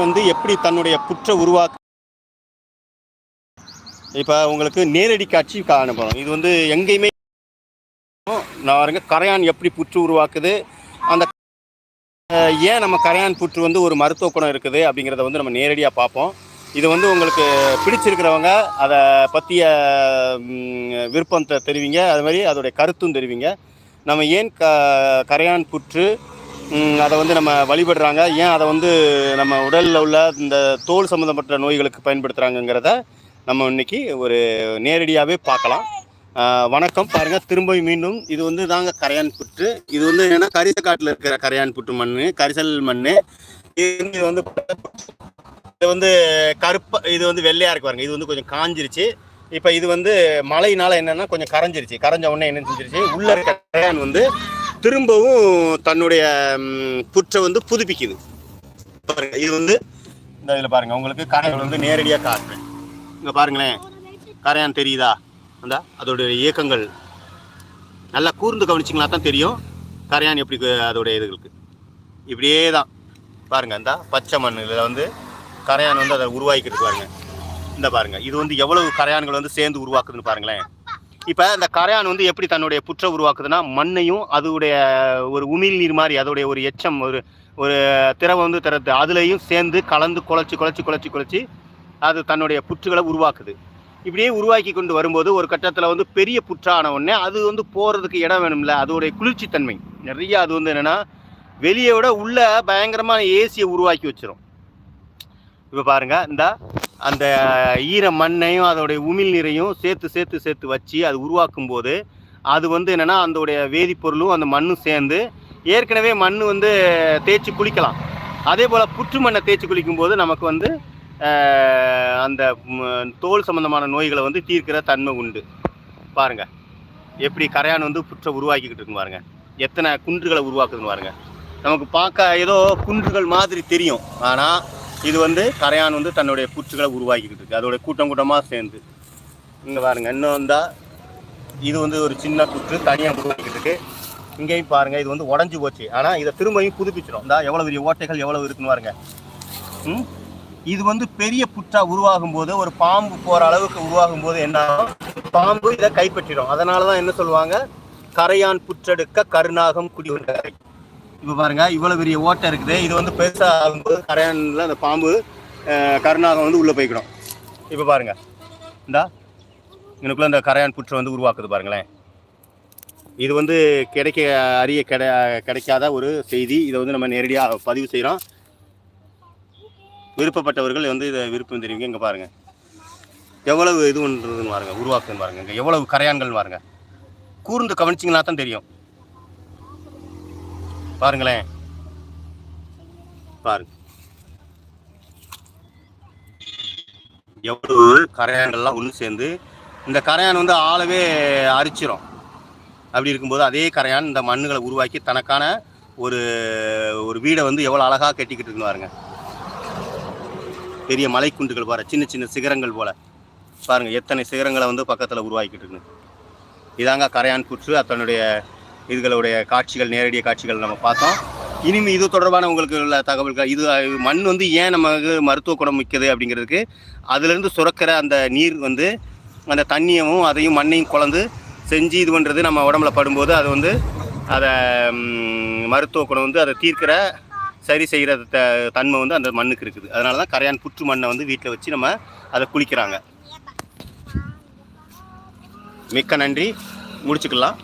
வந்து எப்படி தன்னுடைய புற்ற உருவாக்க இப்போ உங்களுக்கு நேரடி காட்சி காணப்படும் இது வந்து எங்கேயுமே நான் கரையான் எப்படி புற்று உருவாக்குது? அந்த ஏன் நம்ம கரையான் புற்று வந்து ஒரு மருத்துவ குணம் இருக்குது அப்படிங்கிறத வந்து நம்ம நேரடியாக பார்ப்போம். இது வந்து உங்களுக்கு பிடிச்சிருக்கிறவங்க அதை பற்றிய விருப்பத்தை தெரிவிங்க. அது மாதிரி அதோடைய கருத்தும் தெரிவிங்க. நம்ம ஏன் க கரையான் புற்று அதை வந்து நம்ம வழிபடுறாங்க. ஏன் அதை வந்து நம்ம உடலில் உள்ள இந்த தோல் சம்மந்தப்பட்ட நோய்களுக்கு பயன்படுத்துகிறாங்கங்கிறத நம்ம இன்னைக்கு ஒரு நேரடியாகவே பார்க்கலாம். வணக்கம். பாருங்க திரும்ப மீண்டும் இது வந்து தாங்க கரையான் புற்று. இது வந்து என்னென்னா கரிசக்காட்டில் இருக்கிற கரையான் புற்று மண் கரிசல் மண் இது வந்து இது வந்து கருப்பா இது வந்து வெள்ளையாக இருக்கு பாருங்க. இது வந்து கொஞ்சம் காஞ்சிருச்சு. இப்போ இது வந்து மழையினால் என்னென்னா கொஞ்சம் கரைஞ்சிருச்சு. கரைஞ்ச உடனே என்ன செஞ்சிருச்சு? உள்ள இருக்க கரையான் வந்து திரும்பவும் தன்னுடைய புற்றை வந்து புதுப்பிக்குது. பாருங்க இது வந்து இந்த இதில் பாருங்க உங்களுக்கு கரையான் வந்து நேரடியாக காட்டுறேன். இங்கே பாருங்களேன் கரையான் தெரியுதா? அந்த அதோடைய இயக்கங்கள். நல்லா கூர்ந்து கவனிச்சிங்களா தான் தெரியும் கரையான் எப்படி அதோடைய இதுகளுக்கு இப்படியே தான் பாருங்க இந்த பச்சை மண் இதில் வந்து கரையான் வந்து அதை உருவாக்கிட்டு பாருங்க. இந்த பாருங்கள் இது வந்து எவ்வளவு கரையான்கள் வந்து சேர்ந்து உருவாக்குதுன்னு பாருங்களேன். இப்போ இந்த கரையான் வந்து எப்படி தன்னுடைய புற்றை உருவாக்குதுன்னா மண்ணையும் அதோடைய ஒரு உமிழ் நீர் மாதிரி அதோடைய ஒரு எச்சம் ஒரு ஒரு திரவம் வந்து திறத்து அதுலேயும் சேர்ந்து கலந்து குழச்சி குழச்சி குழச்சி குழச்சி அது தன்னுடைய புற்றுகளை உருவாக்குது. இப்படியே உருவாக்கி கொண்டு வரும்போது ஒரு கட்டத்தில் வந்து பெரிய புற்றான உடனே அது வந்து போகிறதுக்கு இடம் வேணும்ல அதோடைய குளிர்ச்சித்தன்மை. நிறைய அது வந்து என்னென்னா வெளியே விட உள்ள பயங்கரமான ஏசியை உருவாக்கி வச்சிரும். இப்போ பாருங்க இந்த அந்த ஈர மண்ணையும் அதோடைய உமிழ் நீரையும் சேர்த்து சேர்த்து சேர்த்து வச்சு அது உருவாக்கும் போது அது வந்து என்னென்னா அதோடைய வேதிப்பொருளும் அந்த மண்ணும் சேர்ந்து ஏற்கனவே மண் வந்து தேய்ச்சி குளிக்கலாம். அதே போல் புற்று மண்ணை தேய்ச்சி குளிக்கும் போது நமக்கு வந்து அந்த தோல் சம்பந்தமான நோய்களை வந்து தீர்க்கிற தன்மை உண்டு. பாருங்க. எப்படி கரையான் வந்து புற்றை உருவாக்கிக்கிட்டு இருக்கு பாருங்கள் எத்தனை குன்றுகளை உருவாக்குதுன்னு பாருங்கள் நமக்கு பார்க்க ஏதோ குன்றுகள் மாதிரி தெரியும். ஆனால் இது வந்து கரையான் வந்து தன்னுடைய புற்றுகளை உருவாக்கிக்கிட்டு இருக்கு. அதோடைய கூட்டம் கூட்டமாக சேர்ந்து. இங்கே பாருங்க இன்னும் வந்தால் இது வந்து ஒரு சின்ன புற்று தனியாக உருவாக்கிட்டு இருக்கு. இங்கேயும் பாருங்க இது வந்து உடஞ்சி போச்சு. ஆனால் இதை திரும்பியும் புதுப்பிச்சிடும் இந்த எவ்வளோ பெரிய ஓட்டைகள் எவ்வளோ இருக்குன்னு பாருங்க. ம்? இது வந்து பெரிய புற்றாக உருவாகும் போது ஒரு பாம்பு போகிற அளவுக்கு உருவாகும் போது என்ன ஆகும்? பாம்பு இதை கைப்பற்றிடும். அதனால தான் என்ன சொல்லுவாங்க? கரையான் புற்றெடுக்க கருநாகம் கரை. இப்போ பாருங்க இவ்வளவு பெரிய ஓட்டை இருக்குது. இது வந்து பெருசாக ஆகும்போது கரையான்ல அந்த பாம்பு கருணாகம் வந்து உள்ளே போய்க்கிடும். இப்போ பாருங்க. இந்தா எனக்குள்ள இந்த கரையான் புற்றை வந்து உருவாக்குது பாருங்களேன். இது வந்து கிடைக்க அறிய கிடை கிடைக்காத ஒரு செய்தி. இதை வந்து நம்ம நேரடியாக பதிவு செய்கிறோம் விருப்பப்பட்டவர்கள் வந்து இதை விருப்பம் தெரிவிங்க. இங்கே பாருங்க. எவ்வளவு இது பண்ணுறதுன்னு பாருங்க உருவாக்குன்னு பாருங்க. இங்கே எவ்வளவு கரையான்கள் பாருங்க. கூர்ந்து கவனிச்சிங்கன்னா தான் தெரியும். பாருங்களேன். பாருங்க. எவ்வளவு கரையான்கள்லாம் ஒன்று சேர்ந்து இந்த கரையான் வந்து ஆளவே அரிச்சிரும். அப்படி இருக்கும்போது அதே கரையான் இந்த மண்ணுகளை உருவாக்கி தனக்கான ஒரு ஒரு வீடை வந்து எவ்வளோ அழகாக கட்டிக்கிட்டு இருக்குன்னு பாருங்க. பெரிய மலைக்குண்டுகள் பாரு சின்ன சின்ன சிகரங்கள் போல. பாருங்க எத்தனை சிகரங்களை வந்து பக்கத்தில் உருவாக்கிட்டு இருக்கு. இதாங்க கரையான் புற்று அதனுடைய இதுகளுடைய காட்சிகள் நேரடிய காட்சிகள் நம்ம பார்த்தோம். இனிமே இது தொடர்பான உங்களுக்கு உள்ள தகவல்கள் இது மண் வந்து ஏன் நமக்கு மருத்துவ குணம் மிக்கது அப்படிங்கிறதுக்கு அதுலேருந்து சுரக்கிற அந்த நீர் வந்து அந்த தண்ணியவும் அதையும் மண்ணையும் குழந்து செஞ்சு இது பண்ணுறது நம்ம உடம்புல படும்போது அது வந்து அதை மருத்துவ குணம் வந்து அதை தீர்க்கிற சரி செய்கிற த தன்மை வந்து அந்த மண்ணுக்கு இருக்குது. அதனால தான் கரையான் புற்று மண்ணை வந்து வீட்டில் வச்சு நம்ம அதை குளிக்கிறாங்க. மிக்க நன்றி. முடிச்சுக்கலாம்.